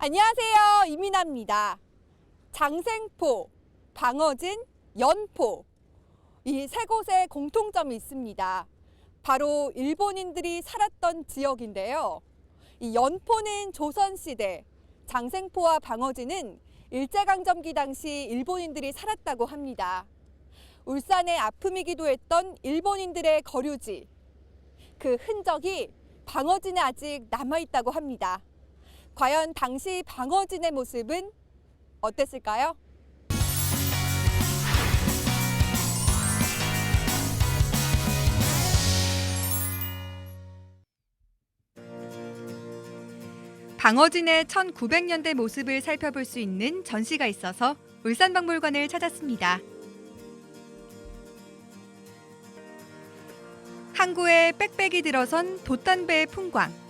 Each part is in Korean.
안녕하세요. 이민아입니다. 장생포, 방어진, 연포. 이 세 곳에 공통점이 있습니다. 바로 일본인들이 살았던 지역인데요. 이 연포는 조선시대, 장생포와 방어진은 일제강점기 당시 일본인들이 살았다고 합니다. 울산의 아픔이기도 했던 일본인들의 거류지. 그 흔적이 방어진에 아직 남아있다고 합니다. 과연 당시 방어진의 모습은 어땠을까요? 방어진의 1900년대 모습을 살펴볼 수 있는 전시가 있어서 울산박물관을 찾았습니다. 항구에 빽빽이 들어선 돛단배의 풍광.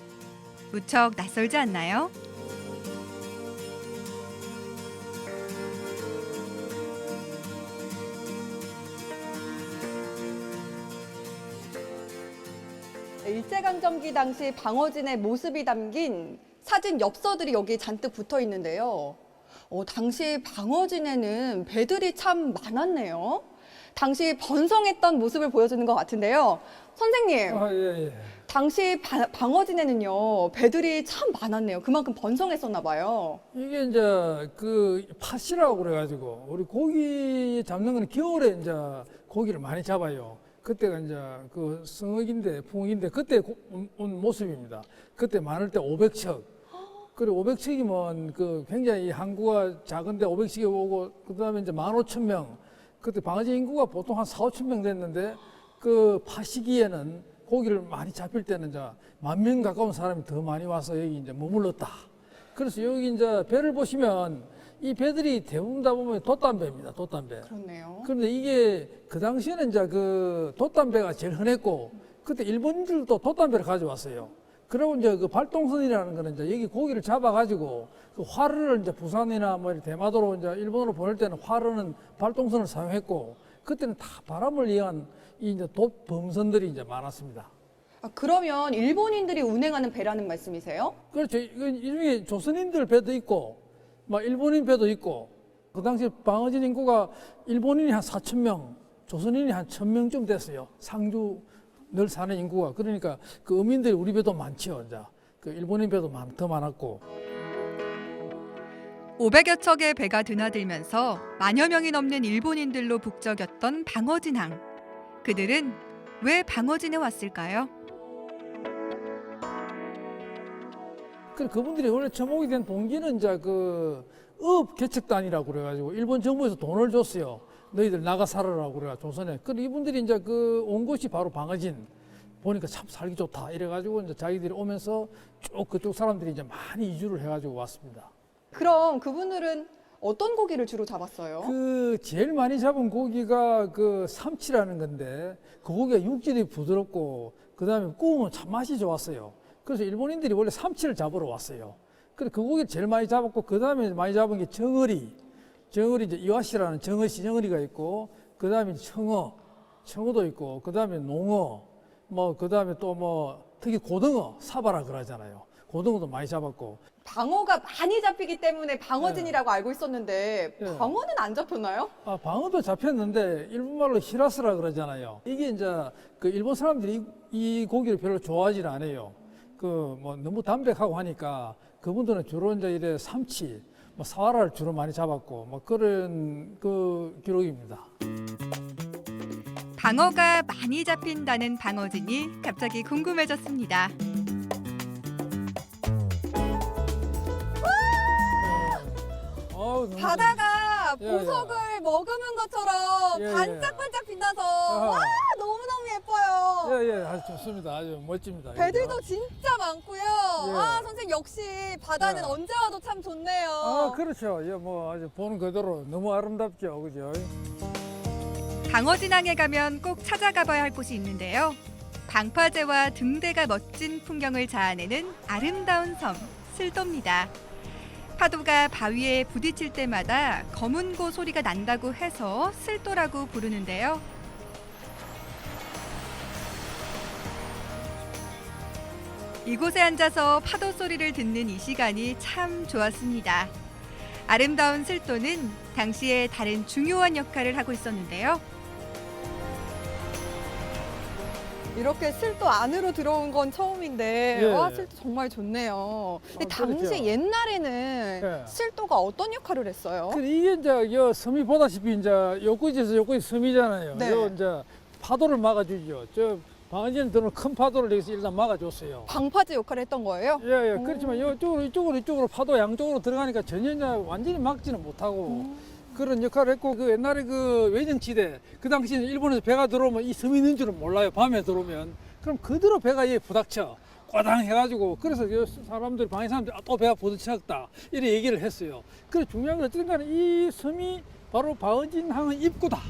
무척 낯설지 않나요? 일제강점기 당시 방어진의 모습이 담긴 사진 엽서들이 여기 잔뜩 붙어 있는데요. 어, 당시 방어진에는 배들이 참 많았네요. 당시 번성했던 모습을 보여주는 것 같은데요. 선생님, 아, 예, 예. 당시 바- 방어진에는요, 배들이 참 많았네요. 그만큼 번성했었나 봐요. 이게 이제 그 팥이라고 그래가지고 우리 고기 잡는 거는 겨울에 이제 고기를 많이 잡아요. 그때가 이제 그 성역인데 풍역인데 그때 고- 온- 온 모습입니다. 그때 많을 때 500척. 그리고 500척이면 그 굉장히 항구가 작은데 500척이 오고 그다음에 이제 15,000명. 그때 방어진 인구가 보통 한 4, 5천 명 됐는데 그 파시기에는 고기를 많이 잡힐 때는 이제 만명 가까운 사람이 더 많이 와서 여기 이제 머물렀다. 그래서 여기 이제 배를 보시면 이 배들이 대부분 다 보면 돛담배입니다. 돛담배. 그렇네요. 그런데 이게 그 당시에는 이제 그 돛담배가 제일 흔했고 그때 일본인들도 돛담배를 가져왔어요. 그리고 이제 그 발동선이라는 거는 이제 여기 고기를 잡아가지고 그 화르를 이제 부산이나 뭐 이렇게 대마도로 이제 일본으로 보낼 때는 화르는 발동선을 사용했고 그때는 다 바람을 이용한 이 이제 돛 범선들이 이제 많았습니다. 아, 그러면 일본인들이 운행하는 배라는 말씀이세요? 그렇죠. 이 중에 조선인들 배도 있고, 막 일본인 배도 있고, 그 당시 방어진 인구가 일본인이 한 4천 명, 조선인이 한 1천 명쯤 됐어요. 상주 늘 사는 인구가. 그러니까 그 어민들이 우리 배도 많죠. 이제 그 일본인 배도 많, 더 많았고. 500여 척의 배가 드나들면서 만여 명이 넘는 일본인들로 북적였던 방어진항. 그들은 왜 방어진에 왔을까요? 그 그분들이 원래 처목이 된 동기는 이제 그업 개척단이라고 그래가지고 일본 정부에서 돈을 줬어요. 너희들 나가 살아라고 그래가 조선에. 그 이분들이 이제 그 온 곳이 바로 방어진. 보니까 참 살기 좋다. 이래가지고 이제 자기들이 오면서 쭉 그쪽 사람들이 이제 많이 이주를 해가지고 왔습니다. 그럼 그분들은 어떤 고기를 주로 잡았어요? 그 제일 많이 잡은 고기가 그 삼치라는 건데 그 고기가 육질이 부드럽고 그 다음에 구우면 참 맛이 좋았어요. 그래서 일본인들이 원래 삼치를 잡으러 왔어요. 그래 그 고기를 제일 많이 잡았고 그 다음에 많이 잡은 게 정어리, 정어리 이제 이와시라는 정어시 정어리가 있고 그 다음에 청어, 청어도 있고 그 다음에 농어, 뭐 그 다음에 또 뭐 특히 고등어, 사바라 그러잖아요. 고등어도 많이 잡았고 방어가 많이 잡히기 때문에 방어진이라고 알고 있었는데 네. 방어는 안 잡혔나요? 아, 방어도 잡혔는데 일본말로 히라스라 그러잖아요. 이게 이제 그 일본 사람들이 이, 이 고기를 별로 좋아하지 않아요. 그 뭐 너무 담백하고 하니까 그분들은 주로 이제 이래 삼치, 뭐 사와라를 주로 많이 잡았고 뭐 그런 그 기록입니다. 방어가 많이 잡힌다는 방어진이 갑자기 궁금해졌습니다. 너무 바다가 예, 예. 보석을 머금은 것처럼 예, 예. 반짝반짝 빛나서 아하. 와 너무너무 예뻐요. 예, 예, 아주 좋습니다. 아주 멋집니다. 배들도 진짜 많고요. 예. 아 선생님 역시 바다는 예. 언제 와도 참 좋네요. 아, 그렇죠. 예, 뭐 아주 보는 그대로 너무 아름답죠. 그죠? 방어진항에 가면 꼭 찾아가 봐야 할 곳이 있는데요. 방파제와 등대가 멋진 풍경을 자아내는 아름다운 섬 슬도입니다. 파도가 바위에 부딪힐 때마다 검은고 소리가 난다고 해서 슬도라고 부르는데요. 이곳에 앉아서 파도 소리를 듣는 이 시간이 참 좋았습니다. 아름다운 슬도는 당시에 다른 중요한 역할을 하고 있었는데요. 이렇게 슬도 안으로 들어온 건 처음인데 예. 와 슬도 정말 좋네요. 근데 아, 당시 그렇죠. 옛날에는 예. 슬도가 어떤 역할을 했어요? 그 이게 이제 여 섬이 보다시피 이제 요구지에서 요구지 섬이잖아요. 네. 요 이제 파도를 막아주죠. 저 방어진 들은 큰 파도를 여기서 일단 막아줬어요. 방파제 역할을 했던 거예요? 예, 예. 그렇지만 이쪽으로 이쪽으로 이쪽으로 파도 양쪽으로 들어가니까 전혀 이제 완전히 막지는 못하고 그런 역할을 했고 그 옛날에 그 외정지대 그 당시에는 일본에서 배가 들어오면 이 섬이 있는 줄은 몰라요. 밤에 들어오면 그럼 그대로 배가 얘 부닥쳐. 꼬당 해가지고 그래서 여 사람들 방해 사람들 아, 또 배가 부딪혔다 이렇게 얘기를 했어요. 그래 중요한 건 어쨌든 간에 이 섬이 바로 바어진항의 입구다.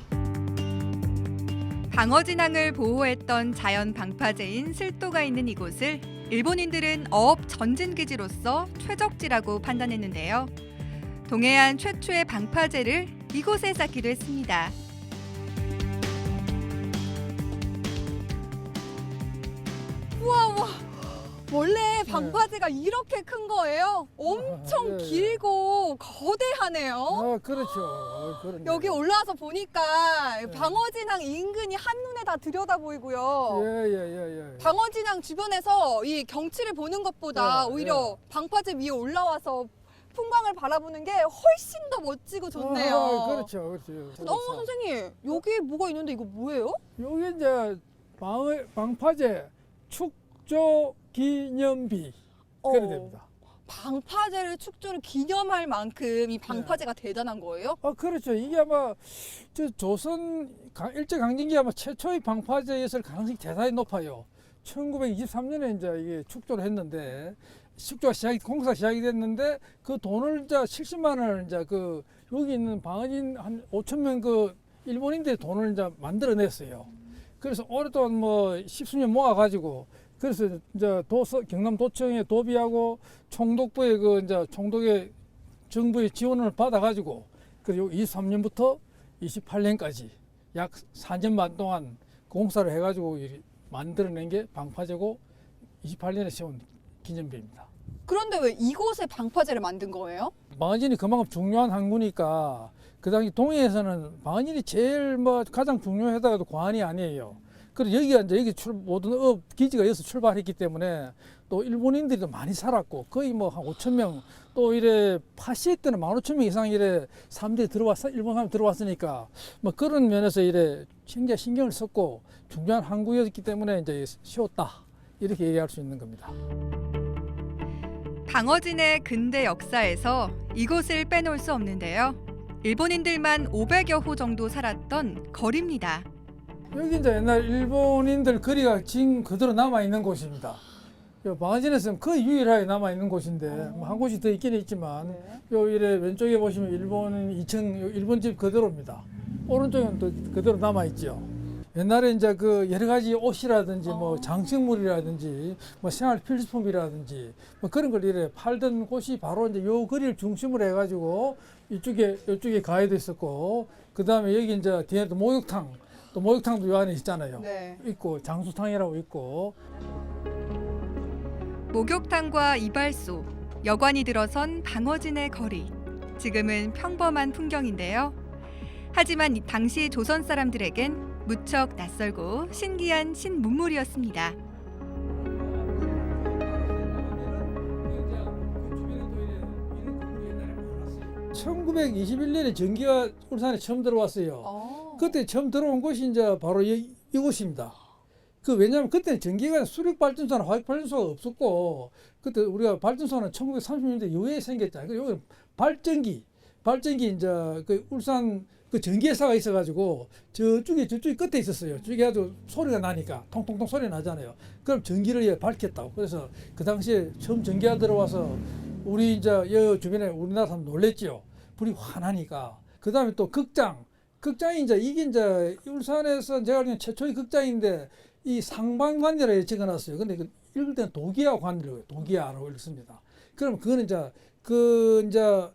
방어진항을 보호했던 자연 방파제인 슬도가 있는 이곳을 일본인들은 어업 전진기지로서 최적지라고 판단했는데요. 동해안 최초의 방파제를 이곳에 쌓기도 했습니다. 우와 우와 원래 방파제가 이렇게 큰 거예요? 엄청 예, 예. 길고 거대하네요. 아 그렇죠. 어, 그런 여기 거. 올라와서 보니까 네. 방어진항 인근이 한눈에 다 들여다 보이고요. 예 예 예 예. 방어진항 주변에서 이 경치를 보는 것보다 네, 오히려 방파제 위에 올라와서 풍광을 바라보는 게 훨씬 더 멋지고 좋네요. 아, 그렇죠, 그렇죠. 어, 선생님, 여기 뭐가 있는데 이거 뭐예요? 여기 이제 방, 방파제 축조 기념비 그래 어, 됩니다. 방파제를 축조를 기념할 만큼 이 방파제가 네. 대단한 거예요? 아 그렇죠. 이게 아마 저 조선 강- 일제 강점기 아마 최초의 방파제였을 가능성이 대단히 높아요. 1923년에 이제 이게 축조를 했는데 축조가 시작이 공사 시작이 됐는데 그 돈을 이제 70만 원을 이제 그 여기 있는 방어진 한 5천 명 그 일본인들이 돈을 이제 만들어냈어요. 그래서 오랫동안 뭐 십수년 모아가지고 그래서 이제 도서 경남 도청의 도비하고 총독부의 그 이제 총독의 정부의 지원을 받아가지고 그리고 23년부터 28년까지 약 4년 반 동안 공사를 해가지고 이 만들어낸 게 방파제고 28년에 세운 기념비입니다. 그런데 왜 이곳에 방파제를 만든 거예요? 방어진이 그만큼 중요한 항구니까 그 당시 동해에서는 방어진이 제일 뭐 가장 중요하다가도 과언이 아니에요. 그리고 여기가 이제 여기 출, 모든 업 기지가 여기서 출발했기 때문에 또 일본인들이 도 많이 살았고 거의 뭐 한 5천 명 또 이래 파시에 때는 1 5 0 0명 이상 이래 사람들이 들어왔어 일본 사람 들어왔으니까 뭐 그런 면에서 이래 굉장히 신경을 썼고 중요한 항구였기 때문에 이제 쉬웠다 이렇게 얘기할 수 있는 겁니다. 방어진의 근대 역사에서 이곳을 빼놓을 수 없는데요. 일본인들만 500여 호 정도 살았던 거리입니다. 여기 이제 옛날 일본인들 거리가 지금 그대로 남아 있는 곳입니다. 방어진에서는 거의 유일하게 남아 있는 곳인데 뭐 한 곳이 더 있긴 있지만 요 이래 왼쪽에 보시면 일본 2층 일본 집 그대로입니다. 오른쪽은 또 그대로 남아 있죠. 옛날에 이제 그 여러 가지 옷이라든지 뭐 장식물이라든지 뭐 생활 필수품이라든지 뭐 그런 걸 이래 팔던 곳이 바로 이제 요 거리를 중심으로 해가지고 이쪽에 이쪽에 가해도 있었고 그 다음에 여기 이제 뒤에도 목욕탕 또 목욕탕도 요 안에 있잖아요. 네. 있고 장수탕이라고 있고 목욕탕과 이발소, 여관이 들어선 방어진의 거리. 지금은 평범한 풍경인데요. 하지만 이 당시 조선 사람들에겐 무척 낯설고 신기한 신문물이었습니다. 1921년에 전기가 울산에 처음 들어왔어요. 어. 그때 처음 들어온 곳이 이제 바로 이, 이곳입니다. 그 왜냐하면 그때 전기가 수력 발전소나 화력 발전소가 없었고 그때 우리가 발전소는 1930년대 이후에 생겼잖아요. 그 여기 발전기, 발전기 이제 그 울산 그 전기회사가 있어가지고 저쪽에 저쪽에 끝에 있었어요. 저기 아주 소리가 나니까 통통통 소리 나잖아요. 그럼 전기를 얘 밝혔다고. 그래서 그 당시에 처음 전기가 들어와서 우리 이제 여 주변에 우리나라 사람 놀랬죠. 불이 환하니까. 그 다음에 또 극장. 극장이 이제 이게 이제 울산에서 제가 알기로는 최초의 극장인데 이 상반관이라고 적어놨어요. 근데 그 읽을 때는 도기야 관이라고 도기야라고 읽습니다. 그럼 그거는 이제 그 이제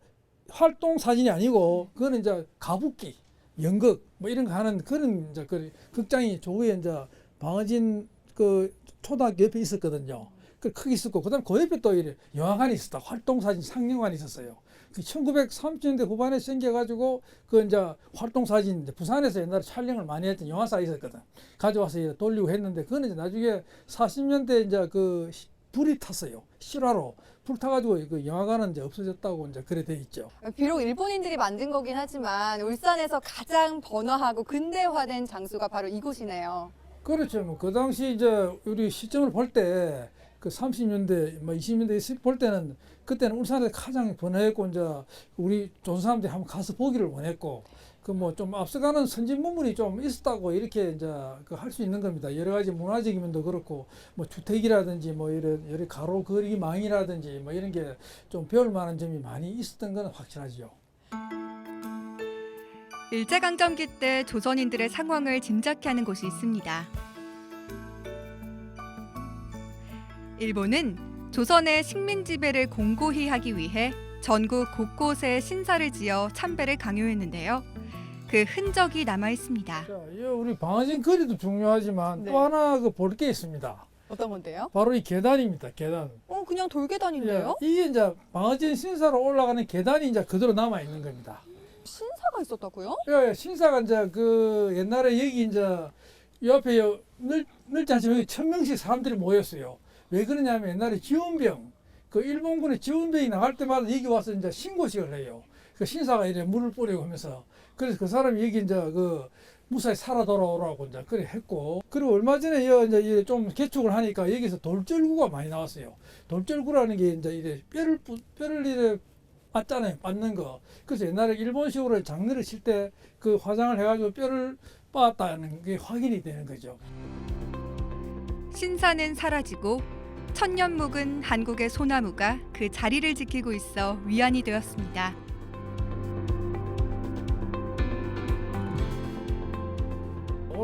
활동 사진이 아니고 그거는 이제 가부기, 연극 뭐 이런 거 하는 그런 이제 그 극장이 조후에 이제 방어진 그 초등학교 옆에 있었거든요. 그 크게 있었고 그다음 그 옆에 또 이래 영화관이 있었다. 활동 사진 상영관이 있었어요. 그 1930년대 후반에 생겨가지고 그 이제 활동 사진 이제 부산에서 옛날에 촬영을 많이 했던 영화사가 있었거든. 가져와서 돌리고 했는데 그거는 이제 나중에 40년대 이제 그 시- 불이 탔어요. 실화로 불 타가지고 그 영화관은 이제 없어졌다고 이제 그래 돼 있죠. 비록 일본인들이 만든 거긴 하지만 울산에서 가장 번화하고 근대화된 장소가 바로 이곳이네요. 그렇죠. 뭐 그 당시 이제 우리 시점을 볼 때 그 30년대, 뭐 20년대 볼 때는 그때는 울산에서 가장 번화했고 이제 우리 좋은 사람들이 한번 가서 보기를 원했고 그 뭐 좀 앞서가는 선진 문물이 좀 있었다고 이렇게 이제 그 할 수 있는 겁니다. 여러 가지 문화적인 면도 그렇고 뭐 주택이라든지 뭐 이런 여러 가로 거리 망이라든지 뭐 이런 게 좀 배울 만한 점이 많이 있었던 건 확실하죠. 일제강점기 때 조선인들의 상황을 짐작케 하는 곳이 있습니다. 일본은 조선의 식민 지배를 공고히 하기 위해 전국 곳곳에 신사를 지어 참배를 강요했는데요. 그 흔적이 남아 있습니다. 자, 이 우리 방어진 거리도 중요하지만 네. 또 하나 그 볼 게 있습니다. 어떤 건데요? 바로 이 계단입니다. 계단. 어, 그냥 돌계단인데요? 예, 이게 이제 방어진 신사로 올라가는 계단이 이제 그대로 남아 있는 겁니다. 신사가 있었다고요? 예, 예, 신사가 이제 그 옛날에 여기 이제 요 늘, 늘지 않지만 여기 천 명씩 사람들이 모였어요. 왜 그러냐면 옛날에 지원병, 그 일본군의 지원병이 나갈 때마다 여기 와서 이제 신고식을 해요. 그 신사가 이래 물을 뿌리고 하면서 그래서 그 사람이 여기 이제 그 무사히 살아 돌아오라고 이제 그래 했고 그리고 얼마 전에 여 이제 이좀 개축을 하니까 여기서 돌절구가 많이 나왔어요. 돌절구라는 게 이제 이래 뼈를 뿌- 뼈를 이래 맞잖아요. 맞는 거. 그래서 옛날에 일본식으로 장례를 칠 때 그 화장을 해가지고 뼈를 빻았다는 게 확인이 되는 거죠. 신사는 사라지고 천년 묵은 한국의 소나무가 그 자리를 지키고 있어 위안이 되었습니다.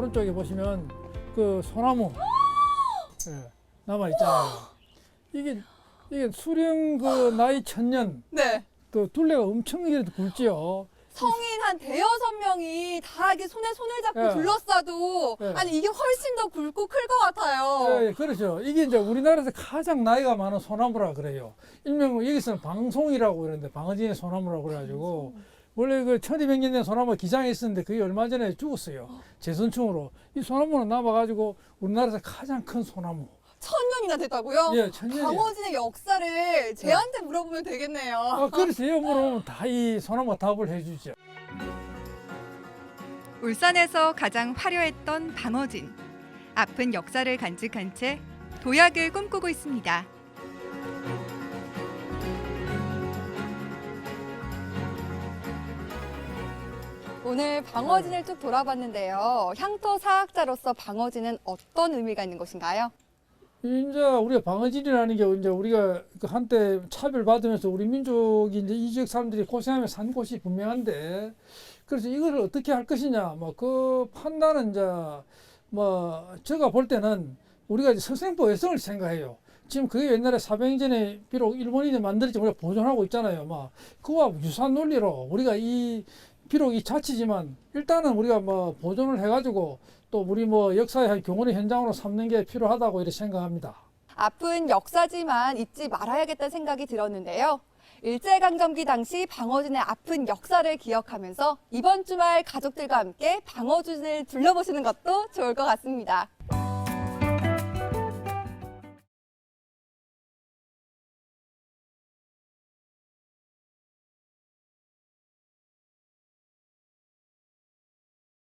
오른쪽에 보시면 그 소나무 예, 남아 있잖아요. 이게 이게 수령 그 나이 천년 네. 또 둘레가 엄청 이렇게 굵지요. 성인 한 대여섯 명이 다 이렇게 손에 손을 잡고 예. 둘러싸도 예. 아니 이게 훨씬 더 굵고 클 것 같아요. 예, 예, 그렇죠. 이게 이제 우리나라에서 가장 나이가 많은 소나무라 그래요. 일명 여기서는 방송이라고 그러는데 방어진의 소나무라고 그래가지고 원래 그 1200년 된 소나무 기장에 있었는데 그게 얼마 전에 죽었어요. 재선충으로. 이 소나무는 남아가지고 우리나라에서 가장 큰 소나무. 천 년이나 됐다고요? 예, 천 년이에요. 방어진의 역사를 제한테 물어보면 되겠네요. 아, 그래서 이 물어보면 다 이 소나무가 답을 해주죠. 울산에서 가장 화려했던 방어진. 아픈 역사를 간직한 채 도약을 꿈꾸고 있습니다. 오늘 방어진을 쭉 돌아봤는데요. 향토 사학자로서 방어진은 어떤 의미가 있는 것인가요? 이제 우리가 방어진이라는 게 이제 우리가 그 한때 차별받으면서 우리 민족이 이제 이 지역 사람들이 고생하며 산 곳이 분명한데 그래서 이걸 어떻게 할 것이냐 뭐 그 판단은 이제 뭐 제가 볼 때는 우리가 이제 서생보 여성을 생각해요. 지금 그게 옛날에 400년 전에 비록 일본인이 만들었지 우리가 보존하고 있잖아요. 막 그와 유사한 논리로 우리가 이 비록 이 자치지만 일단은 우리가 뭐 보존을 해가지고 또 우리 뭐 역사의 교훈의 현장으로 삼는 게 필요하다고 이렇게 생각합니다. 아픈 역사지만 잊지 말아야겠다는 생각이 들었는데요. 일제강점기 당시 방어진의 아픈 역사를 기억하면서 이번 주말 가족들과 함께 방어진을 둘러보시는 것도 좋을 것 같습니다.